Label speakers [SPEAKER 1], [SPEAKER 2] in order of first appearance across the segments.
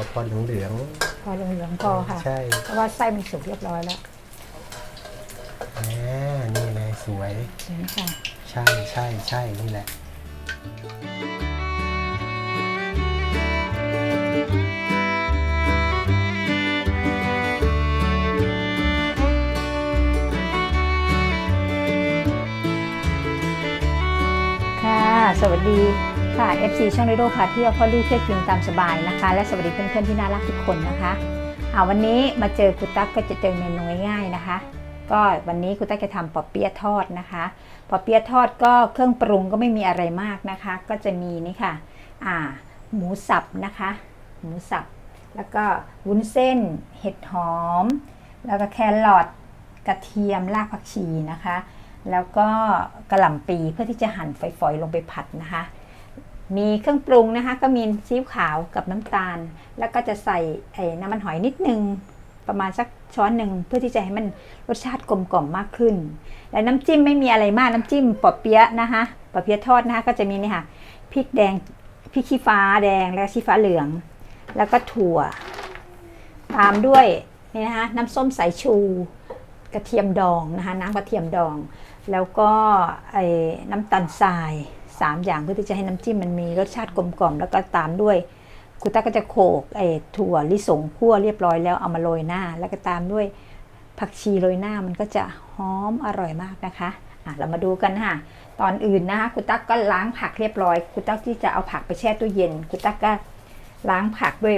[SPEAKER 1] เอาพอเหลือง
[SPEAKER 2] พอเหลืองๆพอค่ะ
[SPEAKER 1] ใช่
[SPEAKER 2] เพราะว่าไส้มันสุกเรียบร้อยแล้ว
[SPEAKER 1] ๆอ่านี่เลยสวย
[SPEAKER 2] เห็นค่ะ
[SPEAKER 1] ใช่ใช่ใช่นี่แหละ
[SPEAKER 2] ค่ะ สวัสดี ค่ะ FC ช่องเรโดพาเที่ยวพ่อลูกเที่ยวกินตามสบายนะคะ และสวัสดีเพื่อนๆที่น่ารักทุกคนนะคะอ่าวันนี้มาเจอคุณตั๊กก็จะเจอเมนูง่ายๆนะคะ ก็วันนี้คุณตั๊กจะทำปอเปี๊ยะทอดนะคะปอเปี๊ยะทอดก็เครื่องปรุงก็ไม่มีอะไรมากนะคะ ก็จะมีนี่ค่ะอ่าหมูสับนะคะ หมูสับ แล้วก็วุ้นเส้น เห็ดหอม แล้วก็แครอทกระเทียมรากผักชีนะคะ แล้วก็กระหล่ำปีเพื่อที่จะหั่นฝอยๆลงไปผัดนะคะ มีเครื่องปรุงนะคะก็มีซีอิ๊วขาวกับน้ำตาล แล้วก็จะใส่ไอ้น้ำมันหอยนิดนึง ประมาณสักช้อนหนึ่งเพื่อที่จะให้มันรสชาติกลมกล่อมมากขึ้น และน้ำจิ้มไม่มีอะไรมากน้ำจิ้มปอเปี๊ยะนะคะปอเปี๊ยะทอดนะคะก็จะมีนี่ค่ะพริกแดงพริกขี้ฟ้าแดงและชี้ฟ้าเหลือง แล้วก็ถั่ว ตามด้วยนี่นะคะน้ำส้มสายชู กระเทียมดองนะคะน้ำกระเทียมดอง แล้วก็ไอ้น้ำตาลทราย สามอย่างเพื่อที่จะให้น้ำจิ้มมันมีรสชาติกลมกล่อมแล้วก็ตามด้วยคุณตาก็จะโขลกไอ้ถั่วลิสงคั่วเรียบร้อยแล้วเอามาโรยหน้า แล้วก็ตามด้วยผักชีโรยหน้ามันก็จะหอมอร่อยมากนะคะอะเรามาดูกันค่ะ ตอนอื่นนะคะคุณตั๊กก็ล้างผักเรียบร้อยคุณตั๊กที่จะเอาผักไปแช่ตู้เย็นคุณตั๊กก็ล้างผักด้วย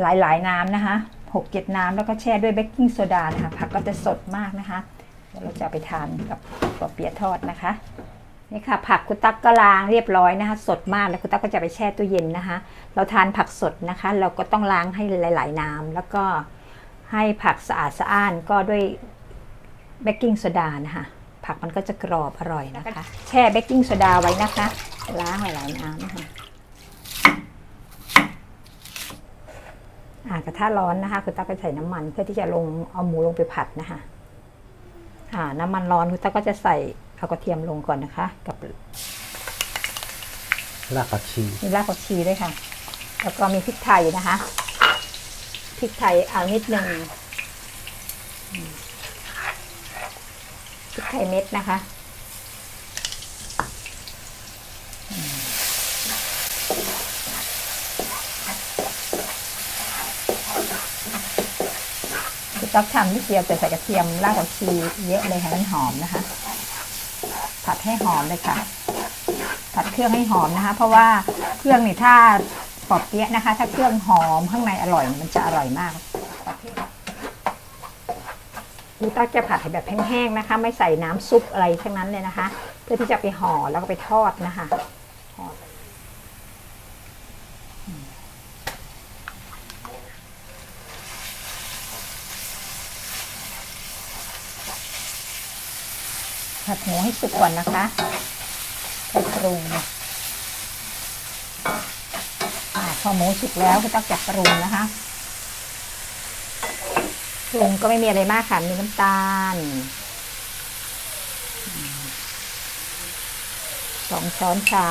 [SPEAKER 2] หลายๆน้ำนะคะหกเจ็ดน้ำแล้วก็แช่ด้วยเบกกิ้งโซดานะคะผักก็จะสดมากนะคะเดี๋ยวเราจะไปทานกับปอเปี๊ยทอดนะคะ นี่ค่ะผักคุณตั๊กก็ล้างเรียบร้อยนะคะ สดมากแล้วคุณตั๊กก็จะไปแช่ตู้เย็นนะคะ เราทานผักสดนะคะ เราก็ต้องล้างให้หลาย ๆ น้ำแล้วก็ให้ผักสะอาดสะอ้านก็ด้วยเบกกิ้งโซดานะคะผักมันก็จะกรอบอร่อยนะคะ แช่เบกกิ้งโซดาไว้นะคะ ล้างหลายๆน้ำนะคะอ่ากระทะร้อนนะคะ คุณตั๊กก็ใส่น้ำมันเพื่อที่จะลงเอาหมูลงไปผัดนะคะอ่าน้ำมันร้อนคุณตาก็จะใส่ เอากระเทียมลงก่อนนะคะ กับ
[SPEAKER 1] รากผักชี
[SPEAKER 2] มีรากผักชีด้วยค่ะ แล้วก็มีพริกไทยนะคะพริกไทยเอานิดหนึ่งอืมพริกไทยเม็ดนะคะอืมคุณตั๊กทำนิดเดียวแต่ใส่กระเทียมรากผักชีเยอะเลยค่ะมันหอมนะคะ ผัดให้หอมเลยค่ะ ผัดเครื่องให้หอมนะคะ เพราะว่าเครื่องนี่ถ้าปอบเปี๊ยะนะคะ ถ้าเครื่องหอมข้างในอร่อยมันจะอร่อยมากลูกตั๊กจะผัดให้แบบแห้งๆนะคะ ไม่ใส่น้ำซุปอะไรทั้งนั้นเลยนะคะ เพื่อที่จะไปห่อแล้วก็ไปทอดนะคะห่ออืมผัด หมูให้สุกก่อนนะคะไปปรุงอพอหมูสุกแล้วก็ต้องจับปรุงนะคะ ปรุงก็ไม่มีอะไรมากค่ะ มีน้ำตาลสองช้อนชา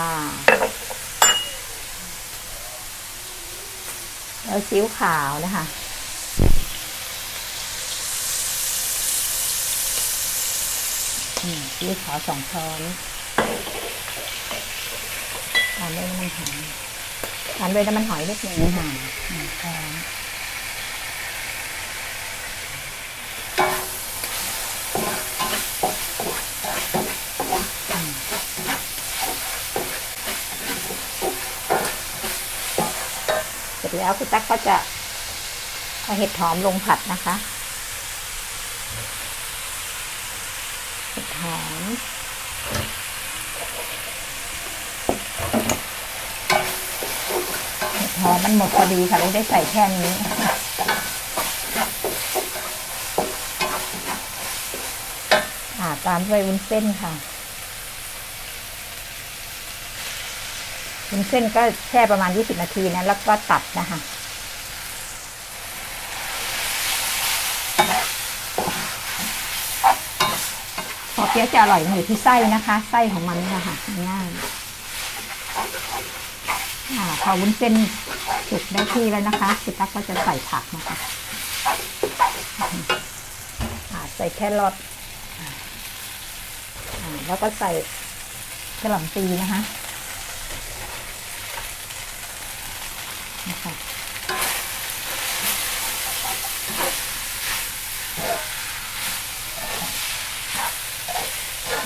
[SPEAKER 2] แล้วซีอิ๊วขาวนะคะ อืมซีอิ๊วขาวสองช้อนตามด้วยน้ำมันหอยตามด้วยน้ำมันหอยเล็กน้อยค่ะหนึ่งช้อนอืมเสร็จแล้วคุณตั๊กก็จะเอาเห็ดหอมลงผัดนะคะ เห็ดหอม เหอมมันหมดพอดีค่ะเลยได้ใส่แค่นี้อาตามด้วยวุ้นเส้นค่ะวุ้นเส้นก็แช่ประมาณ 20 นาทีนะ แล้วก็ตัดนะคะ พอเปี๊ยะจะอร่อยมันอยู่ที่ไส้นะคะ ไส้ของมันนี่ยค่ะง่ายอ่าพอวุ้นเส้น สุกได้ที่แล้วนะคะคุณตั๊กก็จะใส่ผักนะคะใส่แครอทอ่าอ่าแล้วก็ใส่กระหล่ำปีนะคะนะคะ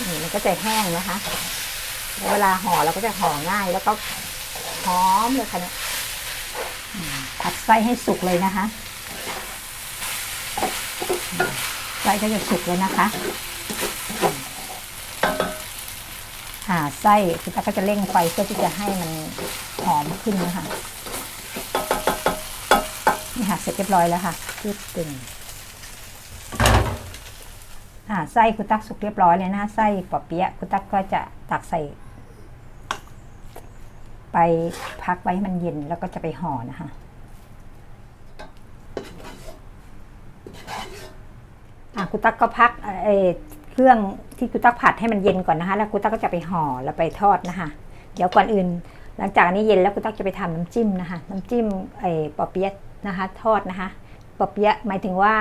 [SPEAKER 2] นี่มันก็จะแห้งนะคะ เวลาห่อเราก็จะห่อง่ายแล้วก็หอมเลยค่ะเนี่ยอืม ผัดไส้ให้สุกเลยนะคะ ไส้ก็จะสุกเลยนะคะอืมหาไส้คุณตาก็จะเร่งไฟเพื่อที่จะให้มันหอมขึ้นนะคะนี่ค่ะเสร็จเรียบร้อยแล้วค่ะยืดตึงอ่าไส้คุณตักสุกเรียบร้อยเลยนะไส้ปอเปี๊ยะคุณตักก็จะตักใส่ ไปพักไว้ให้มันเย็นแล้วก็จะไปห่อนะคะอะคุณตักก็พักเอเครื่องที่คุณตักผัดให้มันเย็นก่อนนะคะ แล้วคุณตักก็จะไปห่อแล้วไปทอดนะคะ เดี๋ยวก่อนอื่น หลังจากนี้เย็นแล้วคุณตักจะไปทำน้ำจิ้มนะคะ น้ำจิ้มไอ้ปอเปี๊ยะนะคะ ทอดนะคะปอเปี๊ยะหมายถึงว่า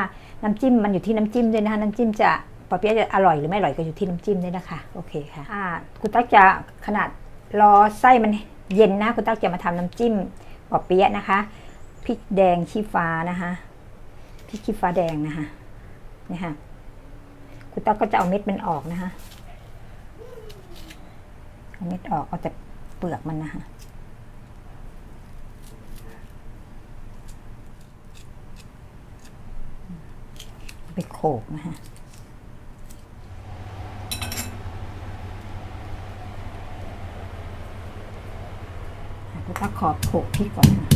[SPEAKER 2] น้ำจิ้มมันอยู่ที่น้ำจิ้มด้วยนะคะน้ำจิ้มจะปอเปี๊ยะจะอร่อยหรือไม่อร่อยก็อยู่ที่น้ำจิ้มด้วยนะคะ โอเคค่ะอ่าคุณตักจะขนาดรอไส้มัน เย็นนะคุณตักจะมาทำน้ำจิ้มปอเปี๊ยะนะคะพริกแดงชี้ฟ้านะคะพริกชี้ฟ้าแดงนะคะนี่ค่ะคุณตักก็จะเอาเม็ดมันออกนะคะเอาเม็ดออกเอาแต่เปลือกมันนะคะไปโขกนะฮะ ก็ต้องขอโขกพริกก่อนนะ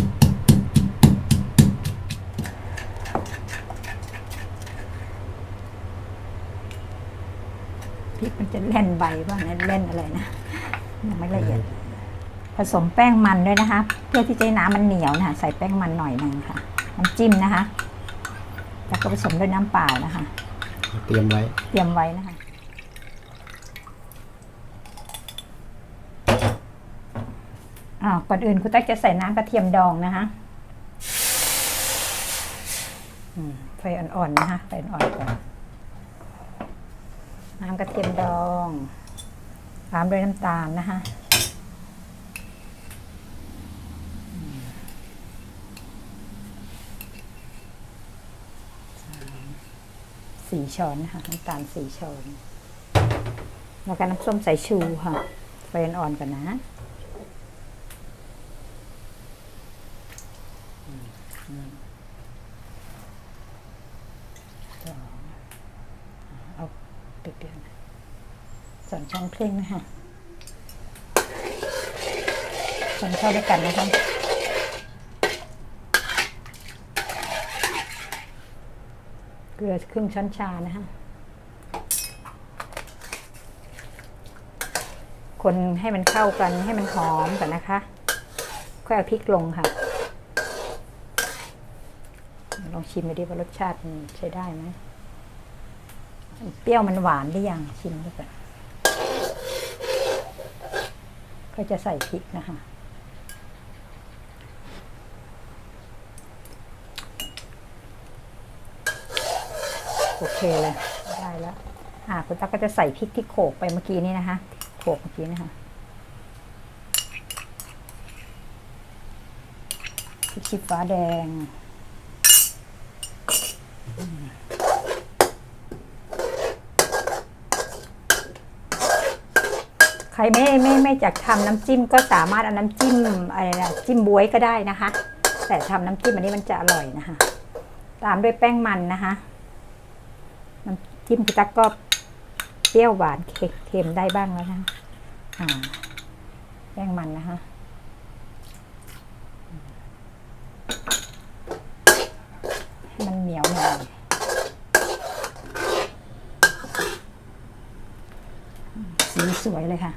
[SPEAKER 2] พริกมันจะเล่นใบบ้างนะเล่นอะไรนะยังไม่ละเอียด ผสมแป้งมันด้วยนะคะ เพื่อที่จะให้น้ำมันเหนียวนะคะใส่แป้งมันหน่อยหนึงค่ะน้ำจิ้มนะคะ แล้วก็ผสมด้วยน้ำเปล่านะคะ
[SPEAKER 1] เตรียมไว้
[SPEAKER 2] เตรียมไว้นะคะ อ่าก่อนอื่นคุณตั๊กจะใส่น้ำกระเทียมดองนะคะไฟอ่อนๆนะคะไฟอ่อนๆก่อนน้ำกระเทียมดองตามด้วยน้ำตาลนะคะสี่ช้อนนะคะน้ำตาลสี่ช้อน แล้วก็น้ำส้มสายชูค่ะไฟอ่อนๆก่อนนะ สองเอา เดือดๆสองช้อนครึ่งนะคะคนเข้าด้วยกันนะคะเกลือครึ่งช้อนชานะคะคนให้มันเข้ากันให้มันหอมก่อนนะคะ ค่อยเอาพริกลงค่ะ ลองชิมดูดิว่ารสชาติใช้ได้ไหม เปรี้ยวมันหวานหรือยังชิมดูก่อนก็จะใส่พริกนะคะโอเคเลยได้แล้วอ่าคุณตั๊กก็จะใส่พริกที่โขกไปเมื่อกี้นี้นะคะโขกเมื่อกี้นะคะพริกชี้ฟ้าแดง รไม่ไม่ไม่จากทำน้ำจิ้มก็สามารถเอาน้ำจิ้มอะไรนะจิ้มบวยก็ได้นะคะ แต่ทำน้ำจิ้มอันนี้มันจะอร่อยนะคะ ตามด้วยแป้งมันนะคะน้ำจิ้มพี่ตั๊กก็เปรี้ยวหวานเค็มได้บ้างแล้วนะะแป้งมันนะคะให้มันเหนียวหน่อยสีสวยเลยค่ะ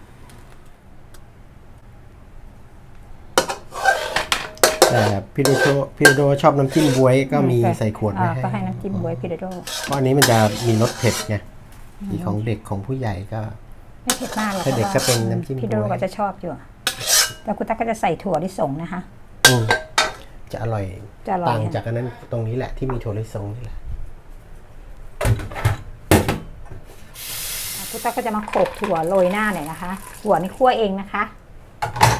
[SPEAKER 1] แต่ พี่โดโชพี่โดชอบน้ำจิ้มบวยก็มี
[SPEAKER 2] อืม
[SPEAKER 1] ใส่ขวดไว้
[SPEAKER 2] อ่า
[SPEAKER 1] ให้
[SPEAKER 2] ก็ให้น้ำจิ้มบวยพิเดโด
[SPEAKER 1] เพราะอันนี้มันจะมีรสเผ็ดไงอีของเด็กของผู้ใหญ่ก็
[SPEAKER 2] ไม่เผ็ดมากหรอก
[SPEAKER 1] ถ้าเด็กก็เป็น
[SPEAKER 2] พราะว่า
[SPEAKER 1] น้ำจิ้ม
[SPEAKER 2] พี่โด
[SPEAKER 1] บ๊วย
[SPEAKER 2] ก็จะชอบอยู่แล้วคุณตั๊กก็จะใส่ถั่วลิสงนะคะ
[SPEAKER 1] อืมจะอร่อย
[SPEAKER 2] จะอร่อย
[SPEAKER 1] ต่างจากอันนั้นตรงนี้แหละที่มีถั่วลิสงนี่แหละ
[SPEAKER 2] คุณตั๊กก็จะมาโขลกถั่วโรยหน้าหน่อยนะคะถั่วนี่คั่วเองนะคะ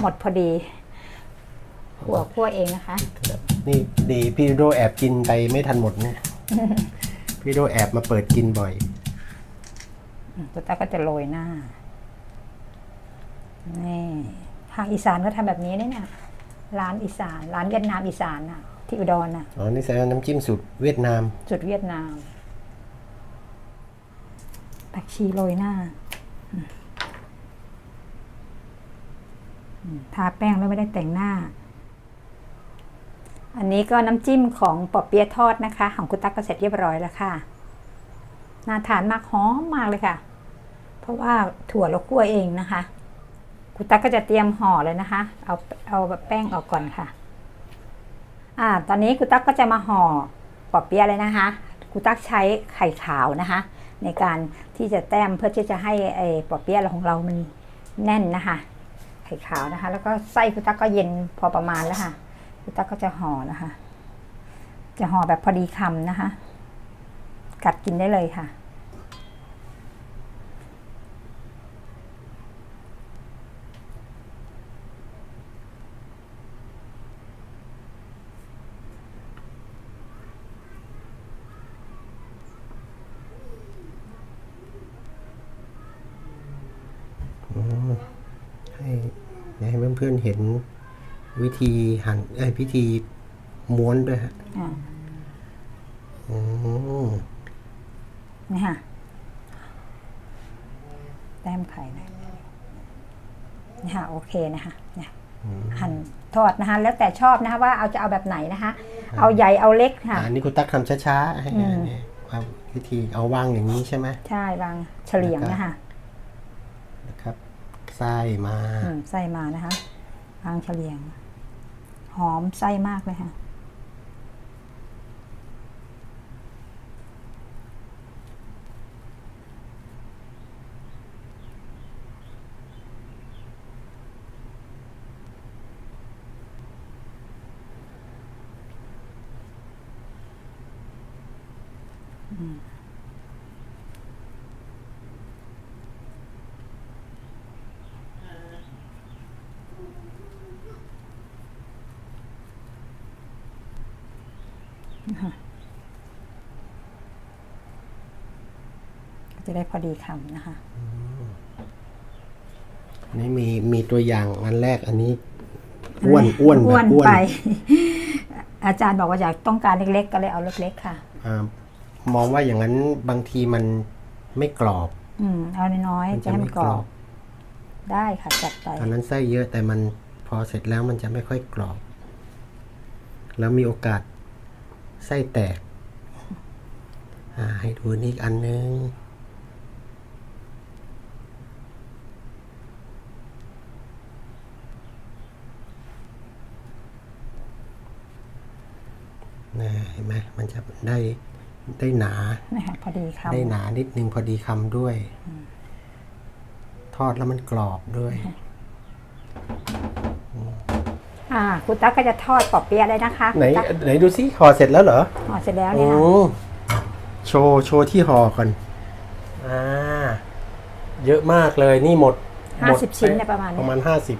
[SPEAKER 2] หมดพอดี ถั่วคั่วเองนะคะ
[SPEAKER 1] นี่ดีพี่โดแอบกินไปไม่ทันหมดเนี่ยพี่โดแอบมาเปิดกินบ่อย
[SPEAKER 2] อืมคุณตั๊กก็จะโรยหน้า นี่ทางอีสานก็ทำแบบนี้เนี่ย ร้านอีสาน ร้านเวียดนามอีสานน่ะ ที่อุดรน่ะ
[SPEAKER 1] อ๋อ นี่ใส่น้ำจิ้มสูตรเวียดนาม
[SPEAKER 2] จุดเวียดนามผักชีโรยหน้าอืมอืมทาแป้งแล้วไม่ได้แต่งหน้า อันนี้ก็น้ำจิ้มของปอเปี๊ยะทอดนะคะ ของคุณตั๊กก็เสร็จเรียบร้อยแล้วค่ะ น่าทานมากหอมมากเลยค่ะ เพราะว่าถั่วเราคั่วเองนะคะ คุณตั๊กก็จะเตรียมห่อเลยนะคะ เอาเอาแป้งออกก่อนค่ะ อ่า ตอนนี้คุณตั๊กก็จะมาห่อปอเปี๊ยะเลยนะคะคุณตั๊กใช้ไข่ขาวนะคะ ในการที่จะแต้มเพื่อที่จะให้ไอ้ปอเปี๊ยะของเรามันแน่นนะคะ ไข่ขาวนะคะ แล้วก็ไส้คุณตั๊กก็เย็นพอประมาณแล้วค่ะ คุณตั๊กก็จะห่อนะคะ จะห่อแบบพอดีคำนะคะ กัดกินได้เลยค่ะ
[SPEAKER 1] ให้ให้เพื่อนๆเห็น วิธีหั่นเอ้ยพิธีม้วนด้วยฮะ
[SPEAKER 2] อ่า
[SPEAKER 1] อืม
[SPEAKER 2] นี่ค่ะแต้มไข่หน่อยนี่ค่ะโอเคนะคะเนี่ยหั่นทอดนะคะ แล้วแต่ชอบนะคะว่าเอาจะเอาแบบไหนนะคะ เอาใหญ่เอาเล็กค่ะ
[SPEAKER 1] อันนี้คุณตั๊กทำช้าๆให้
[SPEAKER 2] อืม
[SPEAKER 1] เนี่ยความวิธีเอาวางอย่างนี้ใช่ไหม
[SPEAKER 2] ใช่วางเฉลียงนะคะ
[SPEAKER 1] นะครับไส้มา
[SPEAKER 2] อืมไส้มานะคะวางเฉลียง หอมไส้มากเลยค่ะ ก็ จะได้พอดีคำนะคะ
[SPEAKER 1] อันนี้มีมีตัวอย่างอันแรกอันนี้อ้วนอ้วนแบบ
[SPEAKER 2] อ้วน
[SPEAKER 1] อ้วน
[SPEAKER 2] ไป อาจารย์บอกว่าอยากต้องการเล็กๆ ก็เลยเอาเล็กๆค่ะ
[SPEAKER 1] อ่ามองว่าอย่างนั้นบางทีมันไม่กรอบ
[SPEAKER 2] อืมเอาน้อย
[SPEAKER 1] มัน
[SPEAKER 2] ๆ
[SPEAKER 1] จะ
[SPEAKER 2] จะให้
[SPEAKER 1] ไม่
[SPEAKER 2] มัน
[SPEAKER 1] ก
[SPEAKER 2] ก
[SPEAKER 1] ร
[SPEAKER 2] ร
[SPEAKER 1] อ
[SPEAKER 2] อบบได้ค่ะจัดไป
[SPEAKER 1] อันนั้นไส้เยอะแต่มันพอเสร็จแล้วมันจะไม่ค่อยกรอบ แล้วมีโอกาส ไส้แตกอ่าให้ดูนี่อีกอันนึง นะเห็นไหมมันจะได้ได้หนา
[SPEAKER 2] นะคะพอดีคำ
[SPEAKER 1] ได้หนานิดนึงพอดีคำด้วย ทอดแล้วมันกรอบด้วย
[SPEAKER 2] อ่าคุณตั๊กก็จะทอดปอเปี๊ยะเลยนะคะ
[SPEAKER 1] ไหน
[SPEAKER 2] ตั๊ก
[SPEAKER 1] ไหนดูซิห่อเสร็จแล้วเหรอ
[SPEAKER 2] ห่อเสร็จแล้ว
[SPEAKER 1] โอ้
[SPEAKER 2] เนี่ยค่ะ
[SPEAKER 1] โชว์โชว์ที่ห่อก่อนอ่าเยอะมากเลยนี่หมด
[SPEAKER 2] ห้า
[SPEAKER 1] หมด
[SPEAKER 2] สิบชิ้นเนี่ยประมาณ
[SPEAKER 1] ป
[SPEAKER 2] เนี้
[SPEAKER 1] ระ
[SPEAKER 2] ย
[SPEAKER 1] มาณห้าสิบ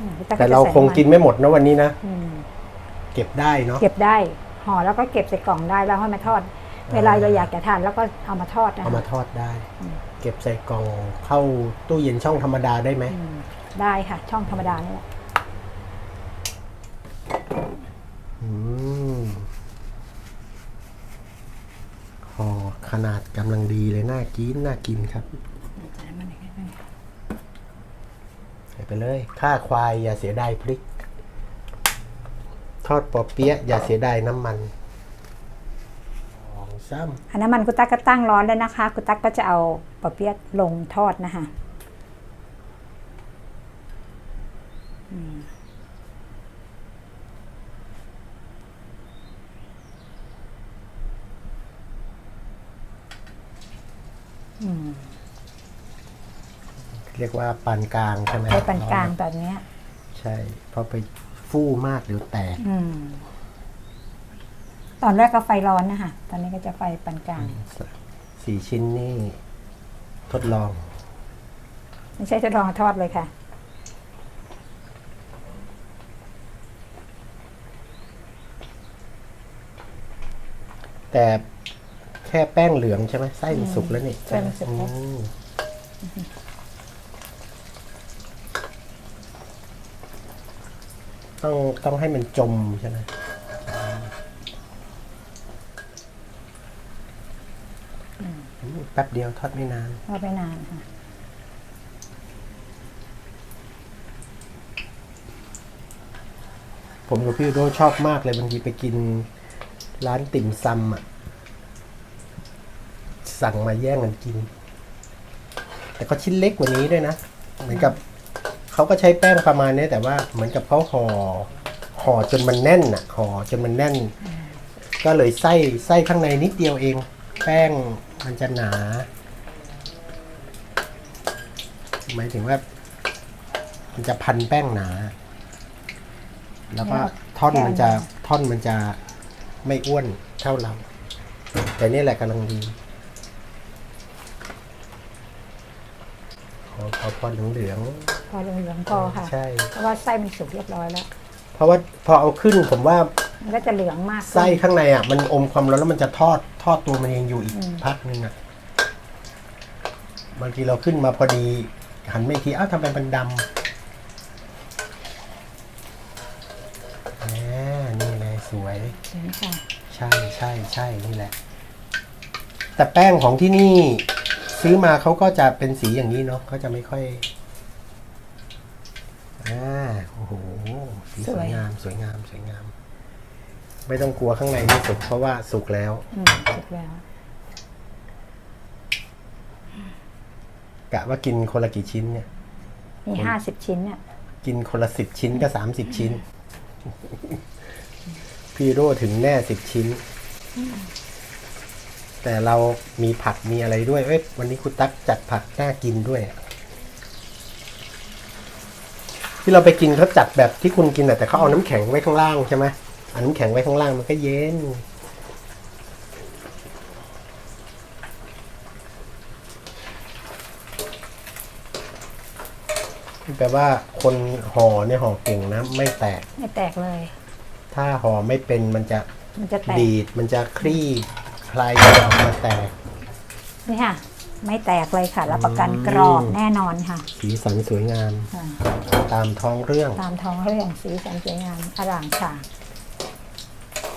[SPEAKER 2] อืมคุณตั๊ก
[SPEAKER 1] แต่
[SPEAKER 2] จะ
[SPEAKER 1] เรา
[SPEAKER 2] ใส่
[SPEAKER 1] คงกินไม่หมดนะวันนี้นะ
[SPEAKER 2] อืม
[SPEAKER 1] เก็บได้เนาะ
[SPEAKER 2] เก็บได้ห่อแล้วก็เก็บใส่กล่องได้แล้วให้มาทอด เวลาเราอยากจะทานแล้วก็เอามาทอดนะ
[SPEAKER 1] เอา
[SPEAKER 2] คะ
[SPEAKER 1] มาทอดได้เก็บใส่กล่องเข้าตู้เย็นช่องธรรมดาได้ไหม
[SPEAKER 2] อืมได้ค่ะ ช่องธรรมดานี่แหละ
[SPEAKER 1] อืมห่อ ขนาดกำลังดีเลยน่ากินน่ากินครับใส่ไปเลยข้าควายอย่าเสียดายพริก ทอดปอเปี๊ยะอย่าเสียดายน้ำมันสองซ้
[SPEAKER 2] อันน้ำมันกุตักก็ตั้งร้อนแล้วนะคะกุตักก็จะเอาปอเปี๊ยะลงทอดนะคะอืมอืมำ
[SPEAKER 1] เรีย กว่าปานกลางใช่ไหม
[SPEAKER 2] ใช้ปานกลางตอนเนี้ย
[SPEAKER 1] ใช่เพราะไปฟู่มากเดี๋ยวแตก
[SPEAKER 2] อืม ตอนแรกก็ไฟร้อนนะคะตอนนี้ก็จะไฟปานกลาง
[SPEAKER 1] สี่ชิ้นนี่ทดลอง
[SPEAKER 2] ไม่ใช่จะลองทอดเลยค่ะ
[SPEAKER 1] แต่แค่แป้งเหลืองใช่ไหมไส้มันสุกแล้วนี่
[SPEAKER 2] ไส้มันสุกแล้ว
[SPEAKER 1] อืม ต้องต้องให้มันจมใช่ไหมอืมแป๊บเดียวทอดไม่นาน
[SPEAKER 2] ทอดไปนานค่ะ
[SPEAKER 1] ผมกับพี่โดชอบมากเลยบางทีไปกินร้านติ่มซำอะ สั่งมาแย่งกันกิน แต่ก็ชิ้นเล็กกว่านี้ด้วยนะ เหมือนกับ เขาก็ใช้แป้งประมาณนี้แต่ว่าเหมือนกับเขาห่อห่อจนมันแน่นอะห่อจนมันแน่น ก็เลยไส้ไส้ข้างในนิดเดียวเอง แป้งมันจะหนาหมายถึงว่า มันจะพันแป้งหนา แล้วก็ท่อนมันจะท่อนมันจะไม่อ้วนเท่าเรา แต่นี่แหละกำลังดีขอขอพอเหลือง
[SPEAKER 2] พอเหลืองๆพอค่ะ
[SPEAKER 1] ใช่
[SPEAKER 2] เพราะว่าไส้มันสุกเรียบร้อยแล้ว
[SPEAKER 1] ๆเพราะว่าพอเอาขึ้นผมว่า
[SPEAKER 2] มันก็จะเหลืองมากขึ้น
[SPEAKER 1] ไส้ข้างในอะ มันอมความร้อนแล้วมันจะทอดทอดตัวมันเองอยู่อีก
[SPEAKER 2] อืม
[SPEAKER 1] พักนึงอะบางทีเราขึ้นมาพอดี หันไม่ทีอ้าวทำไมมันดำแหมนี่เลยสวย
[SPEAKER 2] เห็นค่ะ
[SPEAKER 1] ใช่ใช่ใช่นี่แหละ แต่แป้งของที่นี่ ซื้อมาเขาก็จะเป็นสีอย่างนี้เนาะเขาจะไม่ค่อย อ่าโอ้โหสีสวยงามสวยงามสวยงาม ไม่ต้องกลัวข้างในไม่สุกเพราะว่าสุกแล้ว
[SPEAKER 2] อืมสุกแล้ว
[SPEAKER 1] กะว่ากินคนละกี่ชิ้นเนี่ย
[SPEAKER 2] มีห้าสิบชิ้นเนี่ย
[SPEAKER 1] กินคนละสิบชิ้นก็สามสิบชิ้น พี่โรถึงแน่สิบชิ้น แต่เรามีผักมีอะไรด้วย เอ้ยวันนี้คุณตั๊กจัดผักน่ากินด้วยอะ ที่เราไปกินเขาจัดแบบที่คุณกินอะแต่เขาเอาน้ำแข็งไว้ข้างล่างใช่ไหมเอาน้ำแข็งไว้ข้างล่างมันก็เย็นแปลว่าคนห่อเนี่ยห่อเก่งนะ ไม่แตก
[SPEAKER 2] ไม่แตกเลย
[SPEAKER 1] ถ้าห่อไม่เป็นมันจะ
[SPEAKER 2] มันจะแตก
[SPEAKER 1] ดีดมันจะคลี่คลายตัวออกมาแตก
[SPEAKER 2] นี่ค่ะ ไม่แตกเลยค่ะรับประกันกรอบแน่นอนค่ะ
[SPEAKER 1] สีสันสวยงาม
[SPEAKER 2] อ่า
[SPEAKER 1] ตามท้องเรื่อง
[SPEAKER 2] ตามท้องเรื่องสีสันสวยงามอร่างค่ะ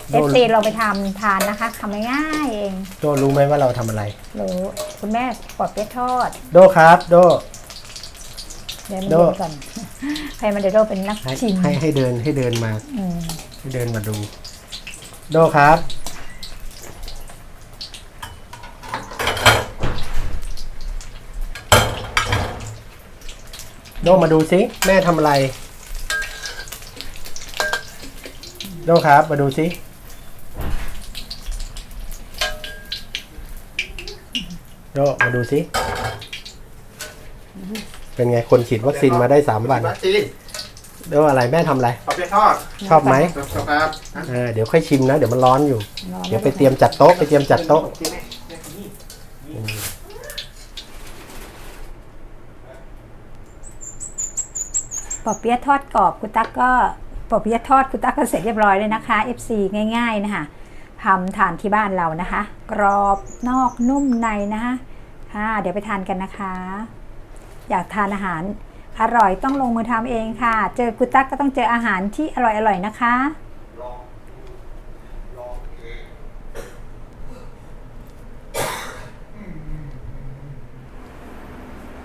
[SPEAKER 1] โด
[SPEAKER 2] เอน ฟซีเราไปทำทานนะคะทำง่ายๆเอง
[SPEAKER 1] โดรู้ไหมว่าเราทำอะไร
[SPEAKER 2] รู้คุณแม่ปอดเปี๊ยะทอด
[SPEAKER 1] โดครับ โด
[SPEAKER 2] เดี๋ยวมา
[SPEAKER 1] โด
[SPEAKER 2] ดูก่อนให้มันเดโดเป็นนัก
[SPEAKER 1] ให้
[SPEAKER 2] ชิม
[SPEAKER 1] ให้ให้เดินให้เดินมา
[SPEAKER 2] อืม
[SPEAKER 1] ให้เดินมาดู โดครับ โดมาดูสิแม่ทำอะไร โดครับ มาดูสิโดมาดูสิเป็นไงคนฉีดวัคซีนมาได้สามวัน
[SPEAKER 3] วัคซีน
[SPEAKER 1] โดอะไรแม่ทำอะไร
[SPEAKER 3] ขอบเปี๊ยะทอด
[SPEAKER 1] ชอบไหม
[SPEAKER 3] ครับ
[SPEAKER 1] เออเดี๋ยวค่อยชิมนะ เดี๋ยวมันร้อนอยู่
[SPEAKER 2] รอ
[SPEAKER 1] เดี๋ยวไปเตรียมจัดโต๊ะไปเตรียมจัดโต๊ะ
[SPEAKER 2] ปอเปี๊ยะทอดกรอบคุณตั๊กก็ปอเปี๊ยะทอดคุณตั๊กก็เสร็จเรียบร้อยเลยนะคะ FC ง่าย ๆนะคะทำทานที่บ้านเรานะคะ กรอบนอกนุ่มในนะคะค่ะเดี๋ยวไปทานกันนะคะ อยากทานอาหารอร่อยต้องลงมือทำเองค่ะ เจอคุณตั๊กก็ต้องเจออาหารที่อร่อยๆนะคะ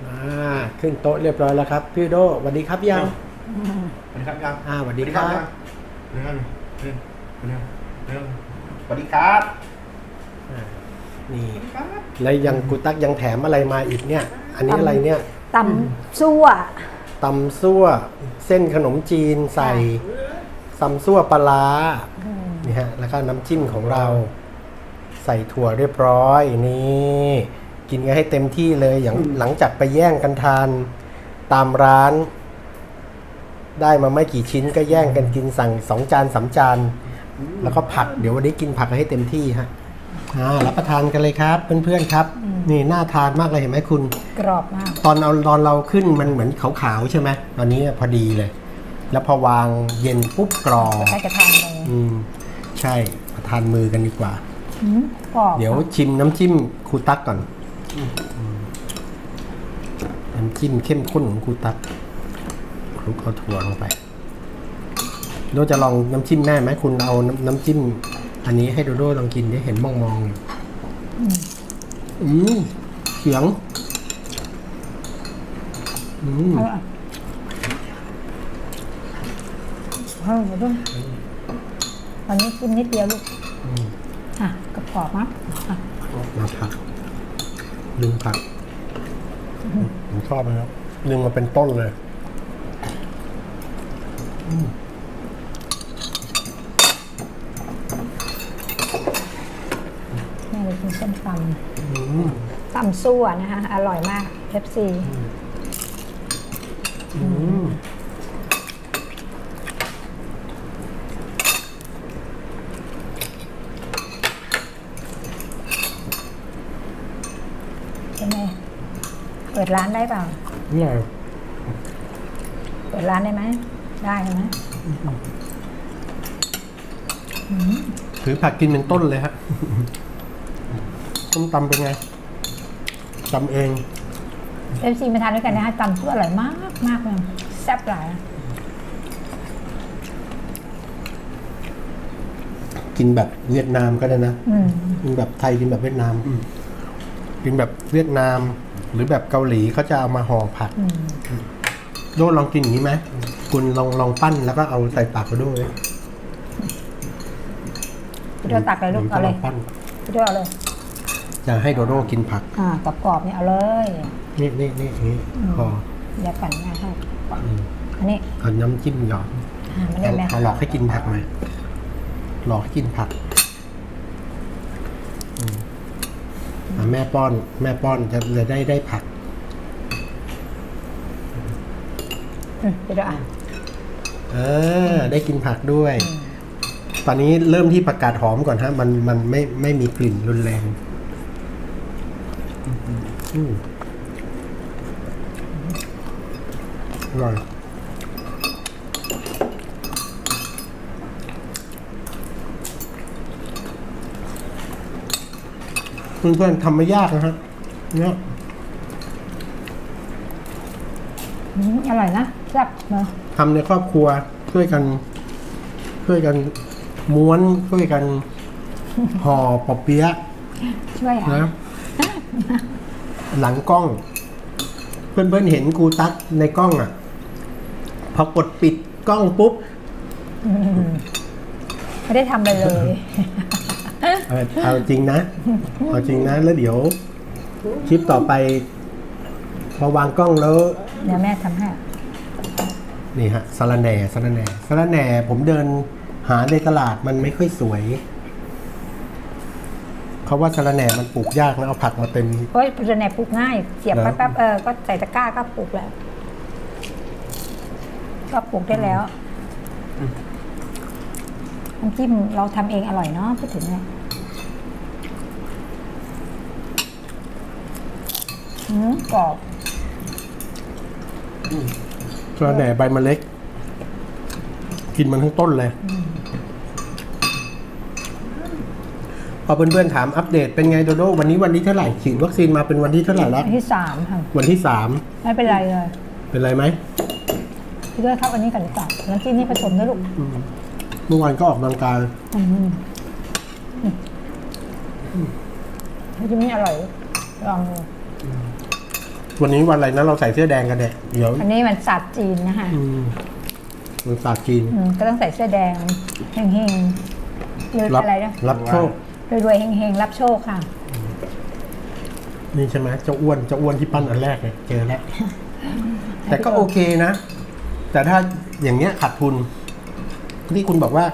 [SPEAKER 1] อ่า ขึ้นโต๊ะเรียบร้อยแล้วครับ พี่โดสวัสดีครับยัง
[SPEAKER 3] สวัสดีครับยัง
[SPEAKER 1] อ่าสวัสดีครับ
[SPEAKER 3] เรื่องเรื่องเรื่องเรื่องสวัสดีครับ
[SPEAKER 1] อ่านี่แล้วยังกูตักยังแถมอะไรมาอีกเนี่ย อันนี้อะไรเนี่ย
[SPEAKER 2] ตำซั่ว
[SPEAKER 1] ตำซั่ว เส้นขนมจีนใส่ตำซั่วปลาร้านี่ฮะแล้วก็น้ำจิ้มของเรา ใส่ถั่วเรียบร้อยนี่ กินกันให้เต็มที่เลยอย่างหลังจากไปแย่งกันทานตามร้าน ได้มาไม่กี่ชิ้นก็แย่งกันกินสั่งสองจานสามจาน แล้วก็ผักเดี๋ยววันนี้กินผักให้เต็มที่ฮะอ่ารับประทานกันเลยครับเพื่อนๆครับ นี่น่าทานมากเลยเห็นไหมคุณ
[SPEAKER 2] กรอบมาก
[SPEAKER 1] ตอนเอาตอนเราขึ้นมันเหมือนขาวๆใช่ไหมตอนนี้พอดีเลย แล้วพอวางเย็นปุ๊บกรอบ
[SPEAKER 2] ใกล้จะทานเลย
[SPEAKER 1] อืมใช่มาทานมือกันดีกว่า
[SPEAKER 2] อืมกรอบ
[SPEAKER 1] เดี๋ยวชิมน้ำจิ้มครูตักก่อน น้ำจิ้มเข้มข้นของครูตักคลุกเอาถั่วลงไปโดจะลองน้ำจิ้มแน่ไหมคุณเอาน้ำน้ำจิ้ม อันนี้ให้โดโดลองกินได้เห็นมองมองๆอยู่อืมเสียง อืม
[SPEAKER 2] เอาอะเอาเดี๋ยวด้วยตอนนี้กินนิดเดียวลูก อะกรอบๆนะอะ
[SPEAKER 1] มาผัก ดึงผักผมชอบนะครับดึงมาเป็นต้นเลย
[SPEAKER 2] แม่เลยกินส้มตำตำซั่วนะคะ อร่อยมากเอฟซีเป็นไงเปิดร้านได้เปล่า
[SPEAKER 1] นี่ไง
[SPEAKER 2] เปิดร้านได้ไหม ได้ใช่ไหม
[SPEAKER 1] ถือผักกินเป็นต้นเลยฮะต้มตำเป็นไงตำเอง
[SPEAKER 2] เอฟซีมาทานด้วยกันนะคะตำซั่วอร่อยมากมากเลยแซ่บหลาย
[SPEAKER 1] กินแบบเวียดนามก็ได้นะ
[SPEAKER 2] อืม
[SPEAKER 1] กินแบบไทยกินแบบเวียดนามกินแบบเวียดนาม หรือแบบเกาหลีเขาจะเอามาห่อผัก
[SPEAKER 2] อืม
[SPEAKER 1] โดลองกินอย่างนี้ไหมคุณลองลองปั้นแล้วก็เอาใส่ปากไปด้วย
[SPEAKER 2] พี่โดตักเลยลูกเอาเลย
[SPEAKER 1] งปั้น
[SPEAKER 2] พี่โดเอาเลย
[SPEAKER 1] จะให้โดโดกินผัก
[SPEAKER 2] อ่ากรอบๆเนี่ยเอาเลย
[SPEAKER 1] นี่นี่นี่นี่พอ
[SPEAKER 2] เดี๋ยวก่อนนะคะ
[SPEAKER 1] อืม
[SPEAKER 2] อันนี้
[SPEAKER 1] เอาน้ำจิ้มหยอด
[SPEAKER 2] อ่ามันได้ไหม
[SPEAKER 1] เอาหลอกให้กินผักหน่อยหลอกให้กินผักอืมอะ แม่ป้อน แม่ป้อนจะจะได้ได้ผัก
[SPEAKER 2] อืมพี่โดอะ
[SPEAKER 1] เออได้กินผักด้วย ตอนนี้เริ่มที่ผักกาดหอมก่อนฮะ มันมันไม่ไม่มีกลิ่นรุนแรงอืมอร่อย เพื่อนๆทำไม่ยากนะฮะเนี่ย
[SPEAKER 2] อืมอร่อยนะแซ่บเนอะ
[SPEAKER 1] ทำในครอบครัวช่วยกันช่วยกันม้วนช่วยกันห่อปอเปี๊ยะ
[SPEAKER 2] ช่วยอะ
[SPEAKER 1] นะ หลังกล้อง เพื่อนๆเห็นครูตั๊กในกล้องอะ พอกดปิดกล้องปุ๊บ
[SPEAKER 2] ไม่ได้ทำอะไรเลย
[SPEAKER 1] เออเอาจริงนะเอาจริงนะ แล้วเดี๋ยวคลิปต่อไปพอวางกล้องแล้ว
[SPEAKER 2] เดี๋ยวแม่ทำให้
[SPEAKER 1] นี่ฮะสาระแหน่สาระแหน่สาระแหน่ ผมเดินหาในตลาดมันไม่ค่อยสวย เขาว่าสาระแหน่มันปลูกยากนะเอาผักมาเต็ม
[SPEAKER 2] โอ้ยเป็นแหนปลูกง่าย เสียบ
[SPEAKER 1] เหรอ
[SPEAKER 2] แป๊บๆเออ ก็ใส่ตะกร้าก็ปลูกแล้ว ก็ปลูกได้แล้วน้ำจิ้มเราทำเองอร่อยเนาะพูดถึงเนี่ย อืมกรอบ
[SPEAKER 1] สาระแหน่ใบมันเล็ก กินมันทั้งต้นเลย พอเพื่อนๆถามอัปเดตเป็นไงโดโดวันนี้วันที่เท่าไหร่ฉีดวัคซีนมาเป็นวันที่เท่าไหร่แล้ว
[SPEAKER 2] อันที่สามค่ะ
[SPEAKER 1] วันที่สาม
[SPEAKER 2] ไม่เป็นไรเลย
[SPEAKER 1] เป็นไรไหม
[SPEAKER 2] พี่ด้วยครับอันนี้กันดีกว่าน้ำจิ้มนี่ผสมด้วยลูก
[SPEAKER 1] เมื่อวานก็ออกกำลังกาย
[SPEAKER 2] อืมน้ำจิ้มนี่อร่อยลองดู
[SPEAKER 1] วันนี้วันอะไรนะเราใส่เสื้อแดงกันเนี่ยเดี๋ยว
[SPEAKER 2] อันนี้มันศาสตร์จีนนะคะ
[SPEAKER 1] อืมมันศาสตร์จีน
[SPEAKER 2] อืมก็ต้องใส่เสื้อแดงเฮงๆหรือ
[SPEAKER 1] รับ
[SPEAKER 2] อะไรนะ
[SPEAKER 1] รับโชค
[SPEAKER 2] รวยๆเฮงๆรับโชคค่ะ
[SPEAKER 1] นี่ใช่ไหมเจ้าอ้วนเจ้าอ้วนที่ปั้นอันแรกเนี่ยเจอแล้ว แต่ก็โอเคนะ แต่ถ้าอย่างเงี้ยขาดทุน ที่คุณบอกว่า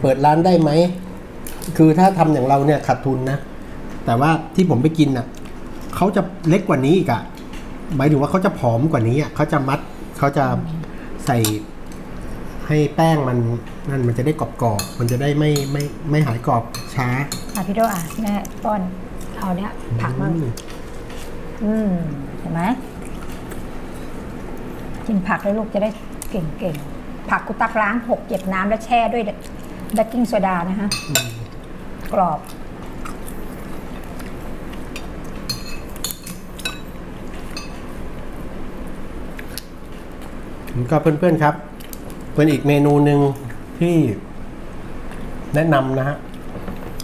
[SPEAKER 1] เปิดร้านได้ไหม คือถ้าทำอย่างเราเนี่ยขาดทุนนะ แต่ว่าที่ผมไปกินน่ะ เขาจะเล็กกว่านี้อีกอะหมายถึงว่าเขาจะผอมกว่านี้อะเขาจะมัดเขาจะใส่ให้แป้งมันนั่นมันจะได้กรอบๆมันจะได้ไม่ไม่ไม่หายกรอบช้า
[SPEAKER 2] อะพี่โดอะแม่ป้อนเอาเนี้ยผักมั่ง
[SPEAKER 1] อืม
[SPEAKER 2] อืมเห็นไหมกินผักเลยลูกจะได้เก่งๆ ผักกุตักล้างหกเก็บน้ำแล้วแช่ด้วยเบกกิ้งโซดานะคะกรอบ
[SPEAKER 1] ก็เพื่อนๆครับ เป็นอีกเมนูหนึ่งที่แนะนำนะฮะ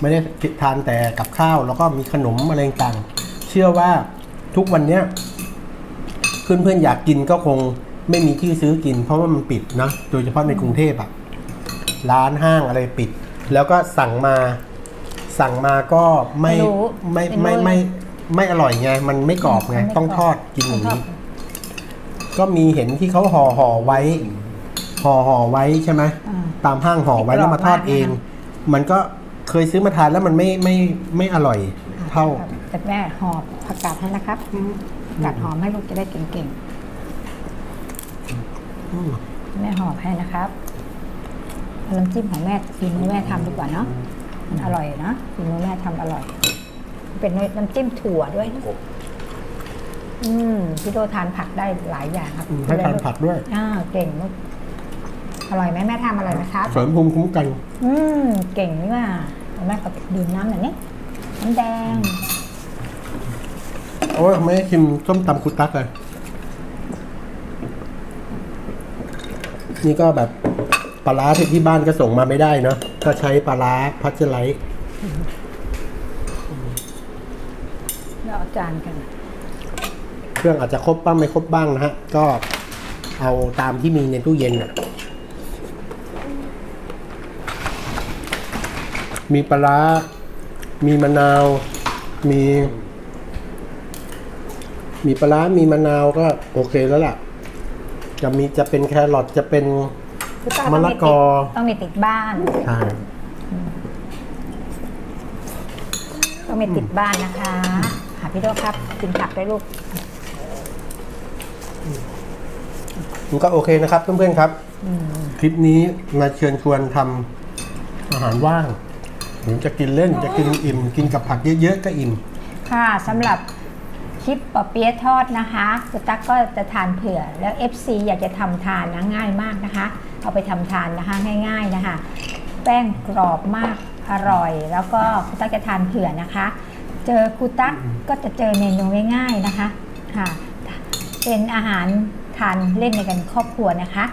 [SPEAKER 1] ไม่ได้ทานแต่กับข้าว แล้วก็มีขนมอะไรต่างๆเชื่อว่าทุกวันเนี้ยเพื่อนๆอยากกินก็คงไม่มีที่ซื้อกิน เพราะว่ามันปิดนะโดยเฉพาะในกรุงเทพอะร้านห้างอะไรปิด แล้วก็สั่งมาสั่งมาก็ไม่
[SPEAKER 2] รู้
[SPEAKER 1] ไม่
[SPEAKER 2] เป็น
[SPEAKER 1] ไม่
[SPEAKER 2] ด้วย
[SPEAKER 1] ไม่ไม่อร่อยไง มันไม่กรอบไง
[SPEAKER 2] มันไม่
[SPEAKER 1] ต้อง
[SPEAKER 2] กรอบ
[SPEAKER 1] ทอดกินอย่าง
[SPEAKER 2] ต้
[SPEAKER 1] นี้
[SPEAKER 2] งทด
[SPEAKER 1] ก็มีเห็นที่เขาห่อห่อไว้ห่อห่อไว้ใช่ไหม
[SPEAKER 2] อ่า
[SPEAKER 1] ตามห้างห่อไว้แล้วมาทอดเอง
[SPEAKER 2] กรอบมาก
[SPEAKER 1] มันก็เคยซื้อมาทานแล้วมันไม่ไม่ไม่อร่อยเท่า
[SPEAKER 2] แต่แม่หอบผักกาดให้นะครับผักกาดหอมให้ลูกจะได้เก่ง
[SPEAKER 1] อืม
[SPEAKER 2] ๆ แม่หอบให้นะครับเอาน้ำจิ้มของแม่ฝีมือแม่ทำดีกว่าเนาะมันอร่อยนะฝีมือแม่ทำอร่อย เป็นน้ำจิ้มถั่วด้วยนะ อืมพี่โดทานผักได้หลายอย่างครับ
[SPEAKER 1] อืมให้ทานผักด้วย
[SPEAKER 2] อ่าเก่งมากอร่อยไหมแม่ทำอร่อยไหมครับ
[SPEAKER 1] เสริมภูมิคุ้มกัน
[SPEAKER 2] อืมเก่งนี่ว่าเอาแม่ก็ดื่มน้ำหน่อยนี่น้ำแดง
[SPEAKER 1] โอ้ยไม่ได้ชิมส้มตำคุตักเลยนี่ก็แบบปลาร้าที่ที่บ้านก็ส่งมาไม่ได้เนาะก็ใช้ปลาร้าพัชไลท์
[SPEAKER 2] แล้วเอาจานกัน
[SPEAKER 1] เครื่องอาจจะครบบ้างไม่ครบบ้างนะฮะ ก็เอาตามที่มีในตู้เย็นน่ะมีปลาร้ามีมะนาว มี มีปลาร้ามีมะนาวก็โอเคแล้วล่ะ จะมีจะเป็นแครอทจะเป็น
[SPEAKER 2] คือต้อง
[SPEAKER 1] มะละกอ
[SPEAKER 2] ต้องมีติดบ้าน
[SPEAKER 1] ใช่
[SPEAKER 2] ต้องมีติดบ้านนะคะ หาพี่โดครับกินผักด้วยลูก
[SPEAKER 1] มันก็โอเคนะครับเพื่อนๆครับ
[SPEAKER 2] อืม
[SPEAKER 1] คลิปนี้มาเชิญชวนทำอาหารว่างหรือจะกินเล่นจะกินอิ่ม กินกับผักเยอะๆก็อิ่ม
[SPEAKER 2] ค่ะสำหรับคลิปปอเปี๊ยะทอดนะคะคุณตั๊กก็จะทานเผื่อแล้ว FC อยากจะทำทานนะง่ายมากนะคะ เอาไปทำทานนะคะง่าย ๆนะคะ แป้งกรอบมากอร่อย แล้วก็คุณตั๊กจะทานเผื่อนะคะ เจอครูตั๊กก็จะเจอเมนูง่ายๆนะคะค่ะ เป็นอาหาร ทานเล่นในกันครอบครัวนะคะ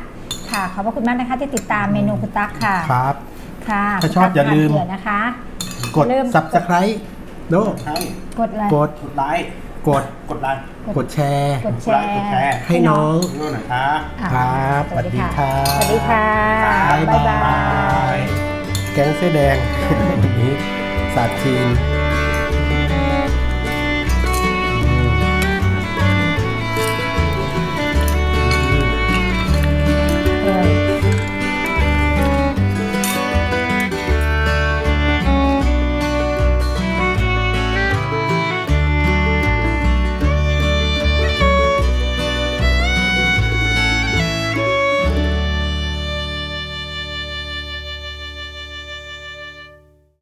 [SPEAKER 2] ค่ะขอบพระคุณมากนะคะที่ติดตามเมนูคุณตั๊กค่ะ
[SPEAKER 1] ครับ
[SPEAKER 2] ค่ะ
[SPEAKER 1] ถ้าชอบอย่าลืม
[SPEAKER 2] คุณตั๊กทนเผื่อนะคะ
[SPEAKER 1] กด
[SPEAKER 2] เริ่ม
[SPEAKER 1] subscribe โด
[SPEAKER 3] ใช่
[SPEAKER 2] กดไล
[SPEAKER 1] ก
[SPEAKER 2] ค์
[SPEAKER 1] ด
[SPEAKER 3] กดไลค์
[SPEAKER 1] กด
[SPEAKER 3] กดไลค์
[SPEAKER 1] กดแชร์
[SPEAKER 2] กดแช
[SPEAKER 3] กดไลค์กดแช
[SPEAKER 2] ร์
[SPEAKER 3] ร์
[SPEAKER 1] ให้น้อง
[SPEAKER 3] นี่หน่อยครับ
[SPEAKER 2] อ่า
[SPEAKER 1] ครับ
[SPEAKER 2] สวัสดีค่ะ
[SPEAKER 1] สวัสดีครับ
[SPEAKER 2] สวัสดีค่ะ
[SPEAKER 1] บ๊ายบาย
[SPEAKER 2] บ๊ายบาย
[SPEAKER 1] แก๊งเสื้อแดง วันนี้ศาสตร์จีน